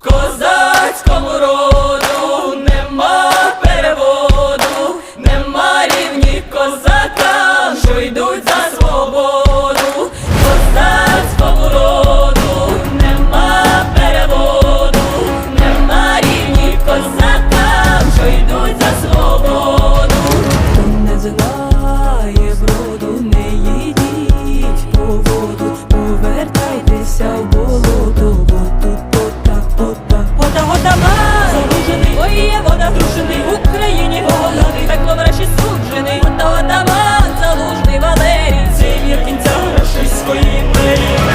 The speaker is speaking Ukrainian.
Cause діє вода зрушений в Україні Головний так по врешті суджений. То даван залужний Валерій. Це вір кінця рашистської імперії